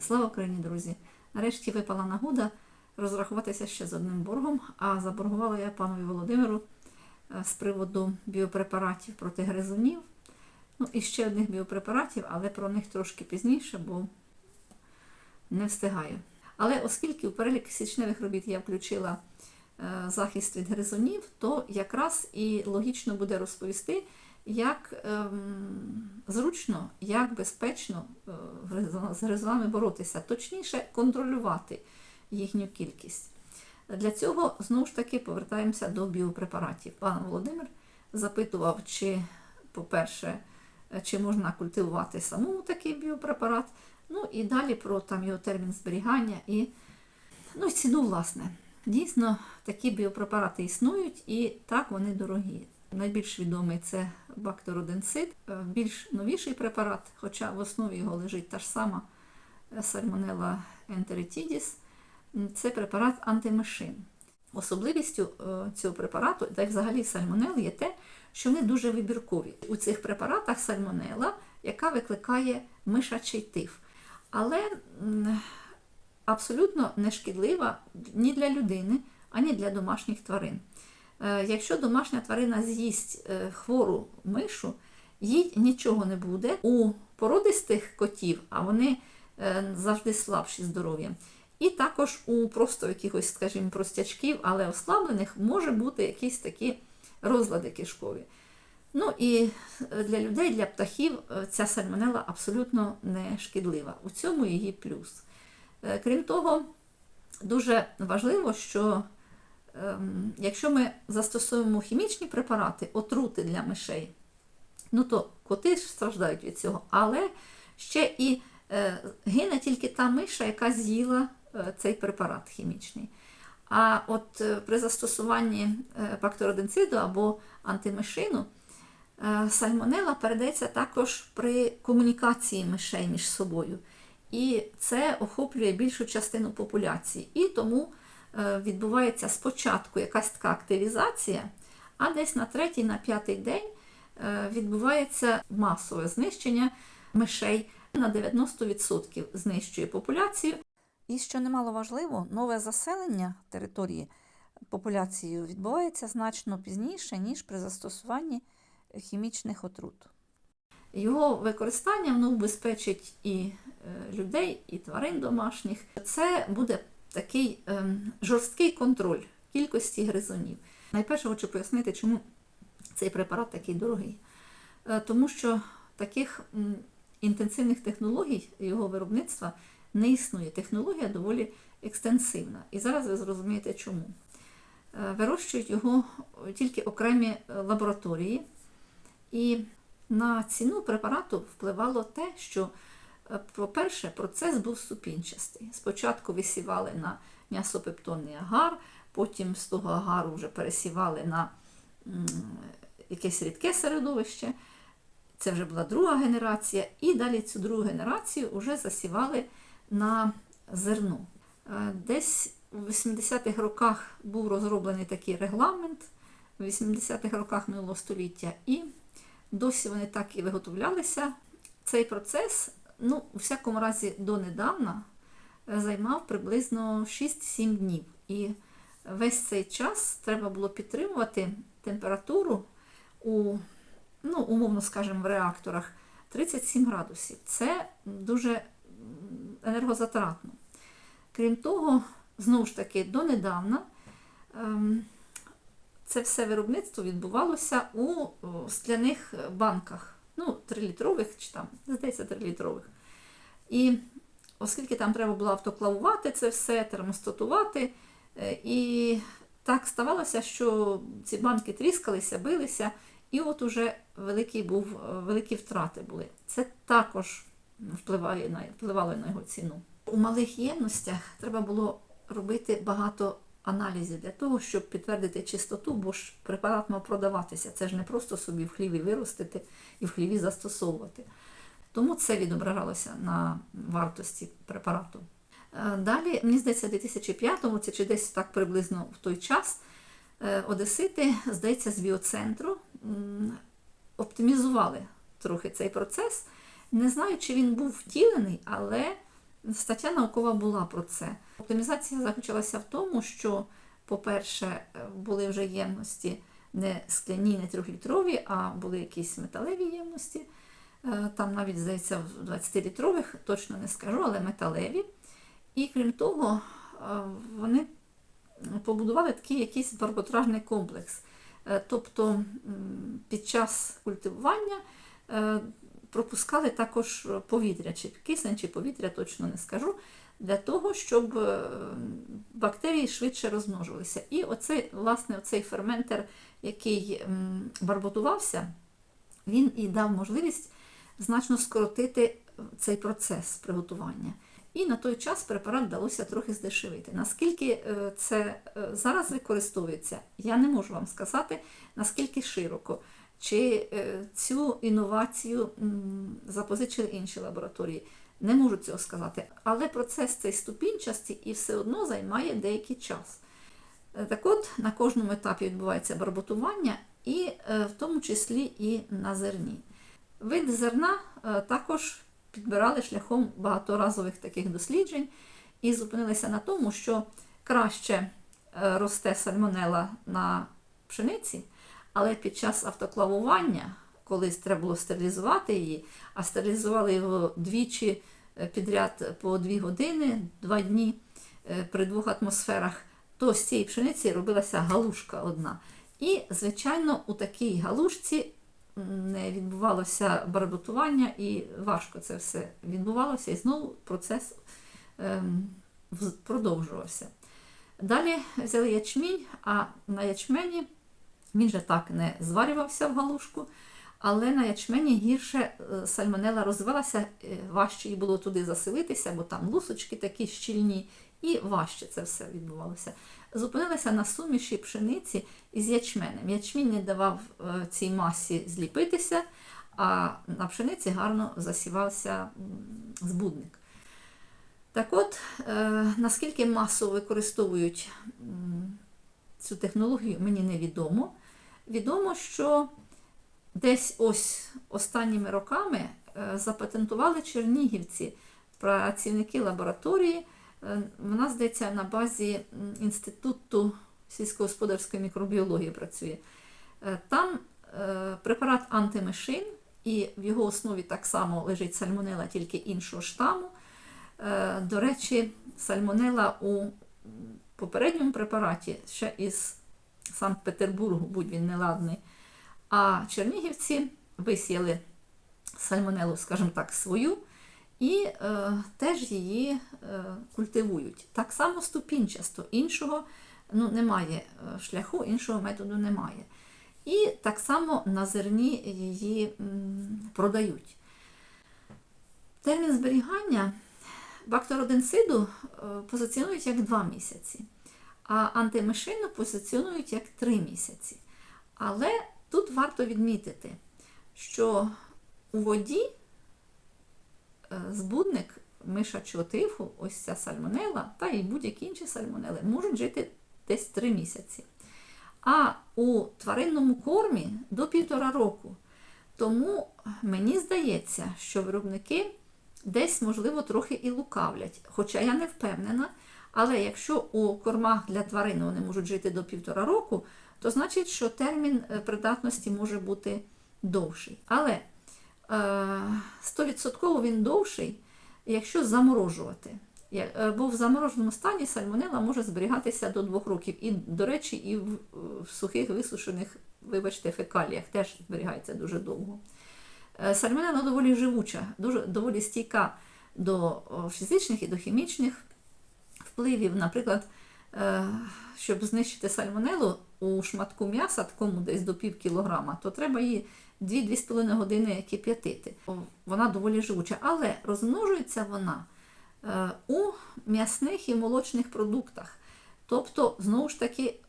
Слава Україні, друзі! Нарешті випала нагода розрахуватися ще з одним боргом, а заборгувала я панові Володимиру е, з приводу біопрепаратів проти гризунів. Ну і ще одних біопрепаратів, але про них трошки пізніше, бо не встигаю. Але оскільки в перелік січневих робіт я включила е, захист від гризунів, то якраз і логічно буде розповісти, як ем, зручно, як безпечно е, з гризунами боротися, точніше контролювати їхню кількість. Для цього знову ж таки повертаємося до біопрепаратів. Пан Володимир запитував, чи, по-перше, чи можна культивувати самому такий біопрепарат, ну і далі про там його термін зберігання і, ну, ціну, власне. Дійсно, такі біопрепарати існують і так вони дорогі. Найбільш відомий це бактероденцит, Е, більш новіший препарат, хоча в основі його лежить та ж сама сальмонелла enteritidis, це препарат антимишин. Особливістю е, цього препарату, та й взагалі сальмонел, є те, що вони дуже вибіркові. У цих препаратах сальмонела, яка викликає мишачий тиф. Але абсолютно не шкідлива ні для людини, ані для домашніх тварин. Е, Якщо домашня тварина з'їсть е, хвору мишу, їй нічого не буде. У породистих котів, а вони е, завжди слабші здоров'ям. І також у просто якихось, скажімо, простячків, але ослаблених, може бути якісь такі розлади кишкові. Ну і для людей, для птахів ця сальмонела абсолютно не шкідлива. У цьому її плюс. Крім того, дуже важливо, що якщо ми застосовуємо хімічні препарати, отрути для мишей, ну то коти страждають від цього, але ще і е, гине тільки та миша, яка з'їла е, цей препарат хімічний. А от е, при застосуванні бактероденциду або антимишину сальмонела передається також при комунікації мишей між собою. І це охоплює більшу частину популяції. І тому відбувається спочатку якась така активізація, а десь на третій, на п'ятий день е, відбувається масове знищення мишей на 90% знищує популяцію. І що немало важливо, нове заселення території популяцією відбувається значно пізніше, ніж при застосуванні хімічних отрут. Його використання воно убезпечить і е, людей, і тварин домашніх. Це буде такий ем, жорсткий контроль кількості гризунів. Найперше хочу пояснити, чому цей препарат такий дорогий. Е, Тому що таких м, інтенсивних технологій його виробництва не існує. Технологія доволі екстенсивна. І зараз ви зрозумієте, чому. Е, Вирощують його тільки окремі е, лабораторії. І на ціну препарату впливало те, що, по-перше, процес був ступінчастий. Спочатку висівали на м'ясопептонний агар, потім з того агару вже пересівали на якесь рідке середовище. Це вже була друга генерація, і далі цю другу генерацію вже засівали на зерно. Е, Десь у 80-х роках був розроблений такий регламент, в 80-х роках минулого століття, і досі вони так і виготовлялися. Цей процес, ну, у всякому разі, донедавна е, займав приблизно 6-7 днів. І весь цей час треба було підтримувати температуру у, ну, умовно скажемо, в реакторах 37 градусів. Це дуже енергозатратно. Крім того, знову ж таки, донедавна ем, це все виробництво відбувалося у скляних банках, ну, 3-літрових чи там, здається, 3-літрових. І оскільки там треба було автоклавувати це все, термостатувати, е, і так ставалося, що ці банки тріскалися, билися, і от уже великий був, е, великі втрати були. Це також впливає на, впливало на його ціну. У малих ємностях треба було робити багато аналізів для того, щоб підтвердити чистоту, бо ж препарат мав продаватися. Це ж не просто собі в хліві виростити і в хліві застосовувати. Тому це відображалося на вартості препарату. Е, Далі, мені здається, в 2005-му, це чи десь так приблизно в той час, е, Одесити, здається, з біоцентру оптимізували трохи цей процес. Не знаю, чи він був втілений, але стаття наукова була про це. Оптимізація заключалася в тому, що, по-перше, е, були вже ємності не скляні, не трьохлітрові, а були якісь металеві ємності. Е, Там навіть, здається, в 20-літрових, точно не скажу, але металеві. І крім того, е, вони побудували такий якийсь барботражний комплекс. Тобто під час культивування пропускали також повітря, чи кисень, чи повітря, точно не скажу, для того, щоб е, бактерії швидше розмножувалися. І оцей, власне, оцей ферментер, який барботувався, він і дав можливість значно скоротити цей процес приготування. І на той час препарат вдалося трохи здешевити. Наскільки е, це е, зараз використовується, я не можу вам сказати, наскільки широко. Чи е, цю інновацію запозичили інші лабораторії. Не можу цього сказати. Але процес цей ступінчастий і все одно займає деякий час. Е, Так от, на кожному етапі відбувається барботування, і е, в тому числі і на зерні. Вид зерна також підбирали шляхом багаторазових таких досліджень і зупинилися на тому, що краще росте сальмонела на пшениці, але під час автоклавування, коли треба було стерилізувати її, а стерилізували його двічі е, підряд по дві години, два дні е, при двох атмосферах, то з цієї пшениці робилася галушка одна. І, звичайно, у такій галушці не відбувалося барботування і важко це все відбувалося, і знову процес ем, продовжувався. Далі взяли ячмінь, а на ячмені він же так не зварювався в галушку, але на ячмені гірше е, сальмонела розвивалася, е, важче їй було туди заселитися, бо там лусочки такі щільні, і важче це все відбувалося. Зупинилися на суміші пшениці із ячменем. Ячмінь не давав е, цій масі зліпитися, а на пшениці гарно засівався збудник. Так от, наскільки масово використовують цю технологію, мені невідомо. Відомо, що десь ось останніми роками е, запатентували чернігівці, працівники лабораторії. Е, Вона, здається, на базі Інституту сільськогосподарської мікробіології працює. Е, Там препарат антимишин, і в його основі так само лежить сальмонела, тільки іншого штаму. До речі, сальмонела у попередньому препараті ще із Санкт-Петербургу, будь він неладний. А чернігівці висіяли сальмонелу, скажімо так, свою, і е, теж її е, культивують. Так само ступінчасто, іншого ну, немає е, шляху, іншого методу немає. І так само на зерні її м, продають. Термін зберігання бактероденсиду е, позиціонують як 2 місяці, а антимишину позиціонують як 3 місяці. Але тут варто відмітити, що у воді е, збудник мишачого тифу, ось ця сальмонела, та і будь-які інші сальмонели можуть жити десь 3 місяці. А у тваринному кормі до півтора року. Тому мені здається, що виробники десь, можливо, трохи і лукавлять. Хоча я не впевнена. Але якщо у кормах для тварин вони можуть жити до півтора року, то значить, що термін е, придатності може бути довший. Але е, 100% він довший, якщо заморожувати. Е, Бо в замороженому стані сальмонела може зберігатися до двох років. І, до речі, і в сухих висушених, вибачте, фекаліях теж зберігається дуже довго. Е, Сальмонела доволі живуча, дуже доволі стійка до фізичних і до хімічних впливів. Наприклад, е, щоб знищити сальмонелу у шматку м'яса, такому десь до пів кілограма, то треба її 2-2,5 години кип'ятити. Вона доволі живуча, але розмножується вона е, у м'ясних і молочних продуктах, тобто, знову ж таки,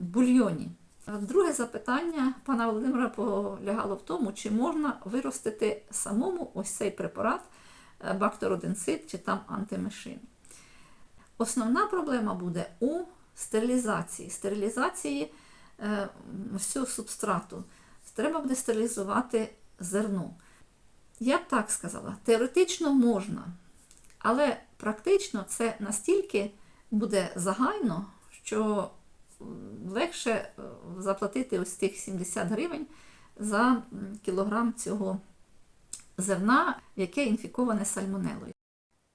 бульйоні. Друге запитання пана Володимира полягало в тому, чи можна виростити самому ось цей препарат е, бактероденцит чи там антимишин. Основна проблема буде у стерилізації. Стерилізації е, всього субстрату. Треба буде стерилізувати зерно. Я б так сказала, теоретично можна, Але практично це настільки буде загально, що легше е, заплатити ось тих 70 гривень за кілограм цього зерна, яке інфіковане сальмонелою.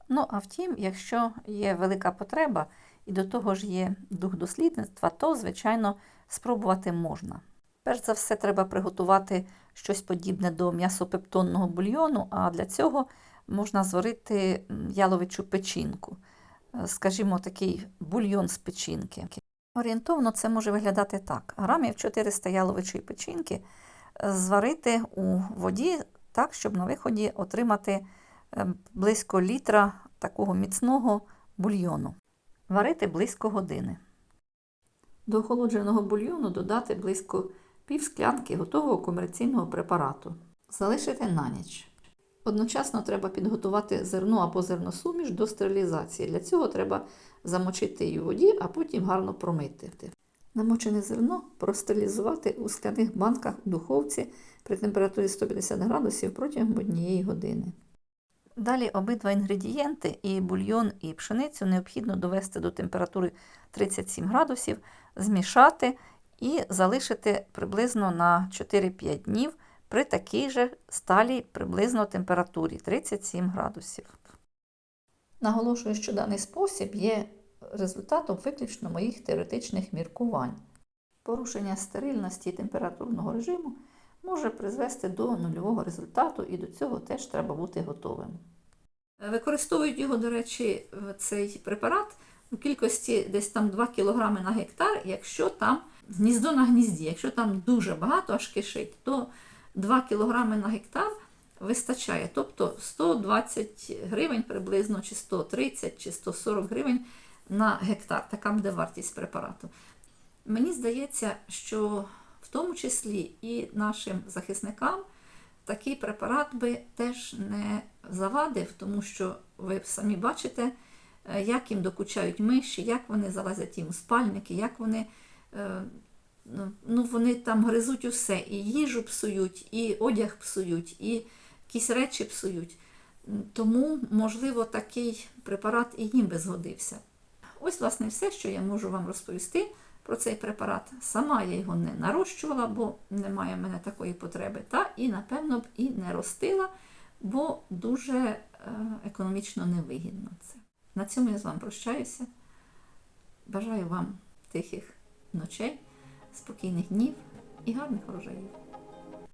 Ну, а втім, якщо є велика потреба і до того ж є дух дослідництва, то, звичайно, спробувати можна. Перш за все, треба приготувати щось подібне до м'ясопептонного бульйону, а для цього можна зварити яловичу печінку, Е, скажімо, такий бульйон з печінки. Орієнтовно це може виглядати так: грамів 400 яловичої печінки е, зварити у воді так, щоб на виході отримати е, близько літра такого міцного бульйону. Варити близько години. До охолодженого бульйону додати близько пів склянки готового комерційного препарату. Залишити на ніч. Одночасно треба підготувати зерно або зерносуміш до стерилізації. Для цього треба замочити її у воді, а потім гарно промити. Намочене зерно простерилізувати у скляних банках у духовці при температурі 150 градусів протягом однієї години. Далі обидва інгредієнти, і бульйон, і пшеницю необхідно довести до температури 37 градусів, змішати і залишити приблизно на 4-5 днів при такій же сталій приблизно температурі 37 градусів. Наголошую, що даний спосіб є результатом виключно моїх теоретичних міркувань. Порушення стерильності температурного режиму може призвести до нульового результату, і до цього теж треба бути готовим. Використовують його, до речі, цей препарат у кількості десь там 2 кг на гектар, якщо там гніздо на гнізді, якщо там дуже багато аж кишить, то 2 кг на гектар вистачає. Тобто 120 гривень приблизно, чи 130, чи 140 гривень на гектар. Така буде вартість препарату. Мені здається, що в тому числі і нашим захисникам такий препарат би теж не завадив, тому що ви самі бачите, е, як їм докучають миші, як вони залазять їм у спальники, як вони, е, ну, ну, вони там гризуть усе, і їжу псують, і одяг псують, і якісь речі псують. Тому, можливо, такий препарат і їм би згодився. Ось, власне, все, що я можу вам розповісти про цей препарат. Сама я його не нарощувала, бо немає в мене такої потреби. Та і, напевно, б і не ростила, бо дуже е, економічно невигідно це. На цьому я з вами прощаюся. Бажаю вам тихих ночей, спокійних днів і гарних урожаїв.